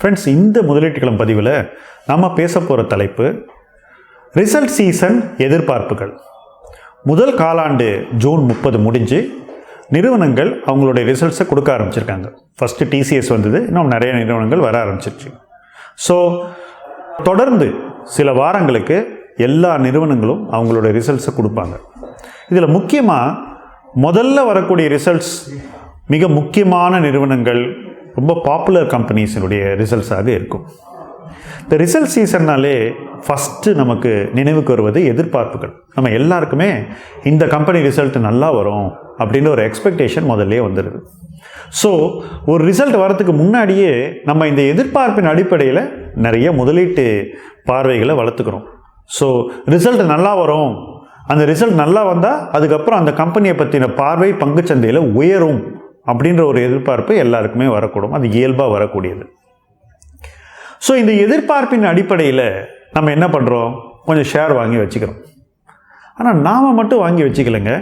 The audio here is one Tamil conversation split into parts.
ஃப்ரெண்ட்ஸ் இந்த முதலீட்டுகளும் பதிவில் நம்ம பேச போகிற தலைப்பு ரிசல்ட் சீசன் எதிர்பார்ப்புகள். முதல் காலாண்டு ஜூன் முப்பது முடிஞ்சு நிறுவனங்கள் அவங்களுடைய ரிசல்ட்ஸை கொடுக்க ஆரம்பிச்சிருக்காங்க. ஃபஸ்ட்டு டிசிஎஸ் வந்தது இன்னும் நிறைய நிறுவனங்கள் வர ஆரம்பிச்சிருச்சு. ஸோ தொடர்ந்து சில வாரங்களுக்கு எல்லா நிறுவனங்களும் அவங்களுடைய ரிசல்ட்ஸை கொடுப்பாங்க. இதில் முக்கியமாக முதல்ல வரக்கூடிய ரிசல்ட்ஸ் மிக முக்கியமான நிறுவனங்கள் ரொம்ப பாப்புலர் கம்பெனிஸினுடைய ரிசல்ட்ஸாக இருக்கும். இந்த ரிசல்ட் சீசன்னாலே ஃபஸ்ட்டு நமக்கு நினைவுக்கு வருவது எதிர்பார்ப்புகள். நம்ம எல்லாருக்குமே இந்த கம்பெனி ரிசல்ட் நல்லா வரும் அப்படின்ற ஒரு எக்ஸ்பெக்டேஷன் முதல்லே வந்துடுது ஸோ ஒரு ரிசல்ட் வரத்துக்கு முன்னாடியே நம்ம இந்த எதிர்பார்ப்பின் அடிப்படையில் நிறைய முதலீட்டு பார்வைகளை வளர்த்துக்கிறோம். ஸோ ரிசல்ட் நல்லா வரும். அந்த ரிசல்ட் நல்லா வந்தால் அதுக்கப்புறம் அந்த கம்பெனியை பற்றின பார்வை பங்குச்சந்தையில் உயரும். அப்படின்ற ஒரு எதிர்பார்ப்பு எல்லாருக்குமே வரக்கூடும். அது இயல்பாக வரக்கூடியது. ஸோ இந்த எதிர்பார்ப்பின் அடிப்படையில் நம்ம என்ன பண்ணுறோம் கொஞ்சம் ஷேர் வாங்கி வச்சுக்கிறோம். ஆனால் நாம் மட்டும் வாங்கி வச்சுக்கலைங்க.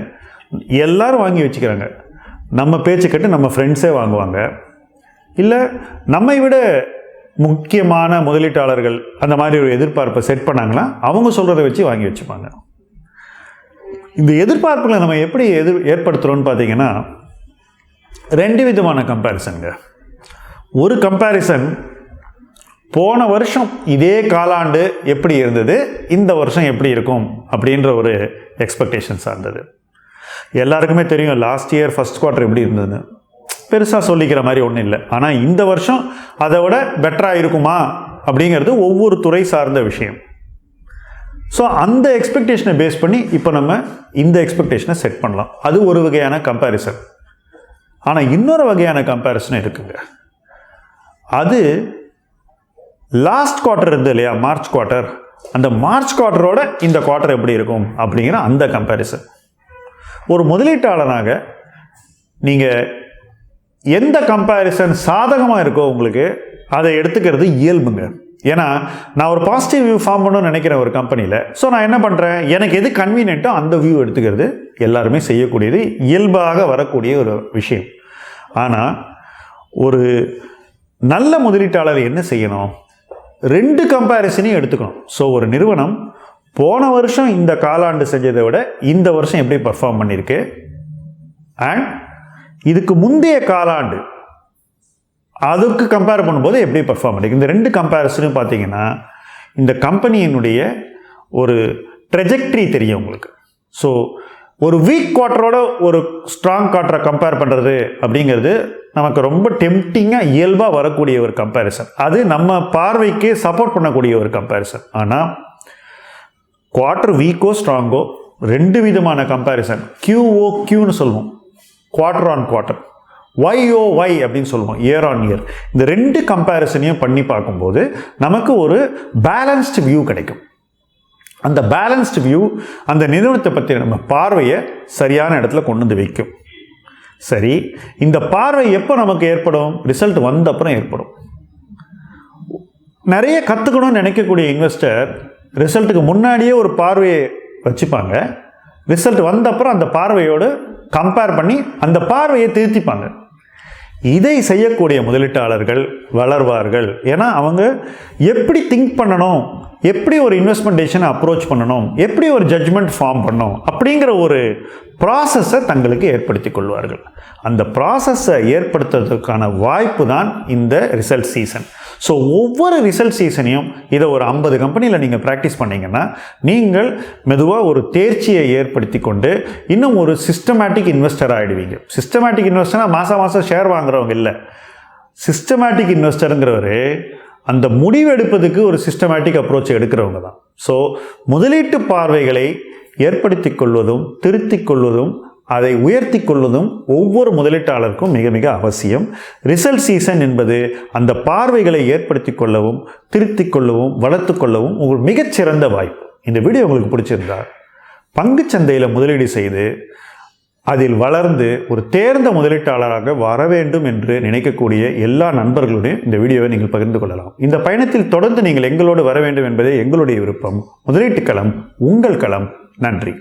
எல்லோரும் வாங்கி வச்சுக்கிறாங்க. நம்ம பேச்சு கேட்டு நம்ம ஃப்ரெண்ட்ஸே வாங்குவாங்க. இல்லை நம்மை விட முக்கியமான முதலீட்டாளர்கள் அந்த மாதிரி ஒரு எதிர்பார்ப்பை செட் பண்ணாங்கன்னா அவங்க சொல்கிறத வச்சு வாங்கி வச்சுப்பாங்க. இந்த எதிர்பார்ப்புகளை நம்ம எப்படி எதிர் ஏற்படுத்துகிறோன்னு பார்த்தீங்கன்னா ரெண்டு விதமான கம்பேரிசனுங்க ஒரு கம்பேரிசன் போன வருஷம் இதே காலாண்டு எப்படி இருந்தது இந்த வருஷம் எப்படி இருக்கும் அப்படின்ற ஒரு எக்ஸ்பெக்டேஷன் சார்ந்தது. எல்லாருக்குமே தெரியும் லாஸ்ட் இயர் ஃபஸ்ட் குவார்ட்டர் எப்படி இருந்ததுன்னு. பெருசாக சொல்லிக்கிற மாதிரி ஒன்றும் இல்லை. ஆனால் இந்த வருஷம் அதை விட பெட்டராக இருக்குமா அப்படிங்கிறது ஒவ்வொரு துறை சார்ந்த விஷயம். ஸோ அந்த எக்ஸ்பெக்டேஷனை பேஸ் பண்ணி இப்போ நம்ம இந்த எக்ஸ்பெக்டேஷனை செட் பண்ணலாம். அது ஒரு வகையான கம்பேரிசன் ஆனால் இன்னொரு வகையான கம்பேரிசன் இருக்குங்க. அது லாஸ்ட் குவார்ட்டர் இருந்தது இல்லையா மார்ச் குவார்ட்டர் அந்த மார்ச் குவார்ட்டரோட இந்த குவார்ட்டர் எப்படி இருக்கும் அப்படிங்கிற அந்த கம்பேரிசன் ஒரு முதலீட்டாளனாக நீங்கள் எந்த கம்பேரிசன் சாதகமாக இருக்கோ உங்களுக்கு அதை எடுத்துக்கிறது இயல்புங்க. ஏன்னா நான் ஒரு பாசிட்டிவ் வியூ ஃபார்ம் பண்ணணும்னு நினைக்கிறேன் ஒரு கம்பெனியில் ஸோ நான் என்ன பண்ணுறேன் எனக்கு எது கன்வீனியன்ட்டோ அந்த வியூ எடுத்துக்கிறது எல்லாருமே செய்யக்கூடியது இயல்பாக வரக்கூடிய ஒரு விஷயம். ஆனால் ஒரு நல்ல முதலீட்டாளர் என்ன செய்யணும்? ரெண்டு கம்பேரிசனையும் எடுத்துக்கணும். ஸோ ஒரு நிறுவனம் போன வருஷம் இந்த காலாண்டு செஞ்சதை விட இந்த வருஷம் எப்படி பர்ஃபார்ம் பண்ணியிருக்கு அண்ட் இதுக்கு முந்தைய காலாண்டு அதுக்கு கம்பேர் பண்ணும்போது எப்படி பர்ஃபார்ம் பண்ணிருக்கு? இந்த ரெண்டு கம்பேரிசனும் பார்த்தீங்கன்னா இந்த கம்பெனியினுடைய ஒரு ட்ரெஜெக்ட்ரி தெரியும் உங்களுக்கு. ஸோ ஒரு வீக் குவார்ட்டரோட ஒரு ஸ்ட்ராங் குவார்ட்டரை கம்பேர் பண்ணுறது அப்படிங்கிறது நமக்கு ரொம்ப டெம்டிங்காக இயல்பாக வரக்கூடிய ஒரு கம்பேரிசன் அது நம்ம பார்வைக்கு சப்போர்ட் பண்ணக்கூடிய ஒரு கம்பேரிசன் ஆனால் குவார்ட்டர் வீக்கோ ஸ்ட்ராங்கோ ரெண்டு விதமான கம்பேரிசன் கியூஓ கியூன்னு சொல்லுவோம். Quarter on quarter YO Y அப்படின்னு சொல்லுவோம். இயர் ஆன் இயர் இந்த ரெண்டு கம்பேரிசனையும் பண்ணி பார்க்கும்போது நமக்கு ஒரு பேலன்ஸ்டு வியூ கிடைக்கும். அந்த பேலன்ஸ்டு வியூ அந்த நிறுவனத்தை பற்றி நம்ம பார்வையை சரியான இடத்துல கொண்டு வந்து வைக்கும். சரி இந்த பார்வை எப்போ நமக்கு ஏற்படும்? ரிசல்ட் வந்த அப்புறம் ஏற்படும். நிறைய கற்றுக்கணும்னு நினைக்கக்கூடிய இன்வெஸ்டர் ரிசல்ட்டுக்கு முன்னாடியே ஒரு பார்வையை வச்சுப்பாங்க. ரிசல்ட் வந்த அப்புறம் அந்த பார்வையோடு கம்பேர் பண்ணி அந்த பார்வையை திருத்திப்பாங்க. இதை செய்யக்கூடிய முதலீட்டாளர்கள் வளர்வார்கள். ஏன்னா அவங்க எப்படி திங்க் பண்ணணும்? எப்படி ஒரு இன்வெஸ்ட்மெண்டேஷனை அப்ரோச் பண்ணணும்? எப்படி ஒரு ஜட்ஜ்மெண்ட் ஃபார்ம் பண்ணணும்? அப்படிங்கிற ஒரு ப்ராசஸை தங்களுக்கு ஏற்படுத்தி கொள்வார்கள். அந்த ப்ராசஸை ஏற்படுத்துறதுக்கான வாய்ப்பு தான் இந்த ரிசல்ட் சீசன் ஸோ ஒவ்வொரு ரிசல்ட் சீசனையும் இதை ஒரு ஐம்பது கம்பெனியில் நீங்கள் ப்ராக்டிஸ் பண்ணிங்கன்னா நீங்கள் மெதுவாக ஒரு தேர்ச்சியை ஏற்படுத்தி கொண்டு இன்னும் ஒரு சிஸ்டமேட்டிக் இன்வெஸ்டர் ஆகிடுவீங்க சிஸ்டமேட்டிக் இன்வெஸ்டர்னால் மாதம் மாதம் ஷேர் வாங்குறவங்க இல்லை. சிஸ்டமேட்டிக் இன்வெஸ்டருங்கிறவர் அந்த முடிவெடுப்பதுக்கு ஒரு சிஸ்டமேட்டிக் அப்ரோச் எடுக்கிறவங்க தான். ஸோ முதலீட்டு பார்வைகளை ஏற்படுத்தி கொள்வதும் திருத்திக் கொள்வதும் அதை உயர்த்தி கொள்வதும் ஒவ்வொரு முதலீட்டாளருக்கும் மிக மிக அவசியம். ரிசல்ட் சீசன் என்பது அந்த பார்வைகளை ஏற்படுத்தி கொள்ளவும் திருத்திக் கொள்ளவும் வளர்த்து கொள்ளவும் உங்களுக்கு மிகச்சிறந்த வாய்ப்பு. இந்த வீடியோ உங்களுக்கு பிடிச்சிருந்தா பங்குச்சந்தையில் முதலீடு செய்து அதில் வளர்ந்து ஒரு தேர்ந்த முதலீட்டாளராக வர வேண்டும் என்று நினைக்கக்கூடிய எல்லா நண்பர்களுடையும் இந்த வீடியோவை நீங்கள் பகிர்ந்து கொள்ளலாம். இந்த பயணத்தில் தொடர்ந்து நீங்கள் எங்களோடு வர வேண்டும் என்பதே எங்களுடைய விருப்பம். முதலீட்டு களம் உங்கள் களம். நன்றி.